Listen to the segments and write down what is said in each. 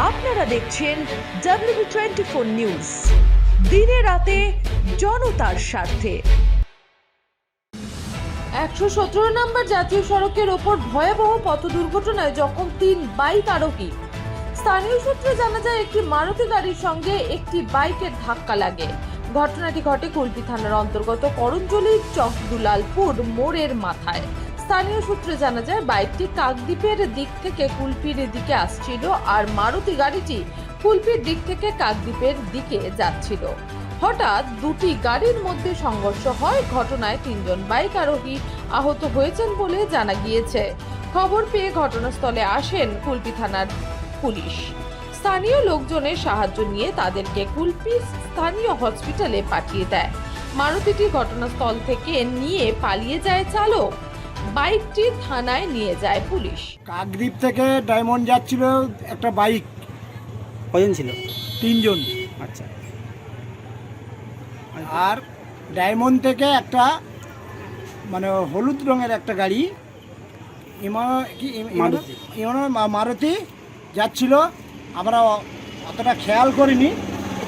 আপনারা দেখছেন W twenty four news দিনে রাতে জনতার স্বার্থে। একশো সতেরো নম্বর জাতীয় সড়কের ওপর ভয়াবহ পথ দুর্ঘটনায় জখম তিন বাইক আরোহী। স্থানীয় সূত্রে জানা যায়, একটি মারুতি গাড়ির সঙ্গে একটি বাইকের ধাক্কা লাগে। ঘটনাটি ঘটে কুলপি থানার অন্তর্গত করঞ্জলি চকদুলালপুর মোড়ের মাথায়। স্থানীয় সূত্রে জানা যায়, বাইকটি কাকদ্বীপের দিক থেকে কুলপির দিকে আসছিল আর মারুতি গাড়িটি কুলপির দিক থেকে কাকদ্বীপের দিকে যাচ্ছিল। হঠাৎ দুটি গাড়ির মধ্যে সংঘর্ষ হয়। ঘটনায় তিনজন বাইক আরোহী আহত হয়েছেন বলে জানা গিয়েছে। খবর পেয়ে ঘটনাস্থলে আসেন কুলপি থানার পুলিশ। স্থানীয় লোকজনের সাহায্য নিয়ে তাদেরকে কুলপি স্থানীয় হসপিটালে পাঠিয়ে দেয়। মারুতিটি ঘটনাস্থল থেকে নিয়ে পালিয়ে যায় চালক। বাইকটি থানায় নিয়ে যায় পুলিশ। কাকদ্বীপ থেকে ডায়মন্ড যাচ্ছিল একটা বাইক। কজন ছিল? তিনজন। আচ্ছা। আর ডায়মন্ড থেকে একটা মানে হলুদ রঙের একটা গাড়ি মারুতি। যাচ্ছিল। আমরা অতটা খেয়াল করিনি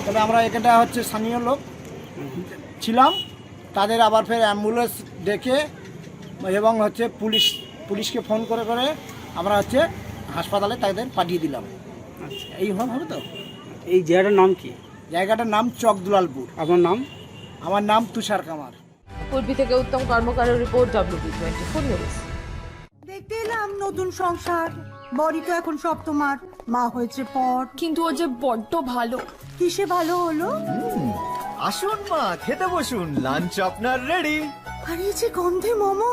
তবে আমরা এখানটা হচ্ছে স্থানীয় লোক ছিলাম। তাদের আবার ফের অ্যাম্বুলেন্স ডেকে এবং হচ্ছে পুলিশ পুলিশকে ফোন করে করে আমরা হচ্ছে হাসপাতালে তাদের পাঠিয়ে দিলাম। আচ্ছা। এই হবে হবে তো? এই জায়গাটার নাম কি? জায়গাটার নাম চকদুলালপুর। আপনার নাম? আমার নাম তুষার কামার। কুলপি থেকে Uttam কর্মকারের report WB twenty four news দেখতে এলাম নতুন সংসার। বড়ি তো এখন সব তোমার। মা হয়েছে পর। কিন্তু ও যে বড্ড ভালো। কিসে ভালো হলো? আসুন মা খেতে বসুন। লাঞ্চ আপনার রেডি আর এই যে গন্ধে মোমো।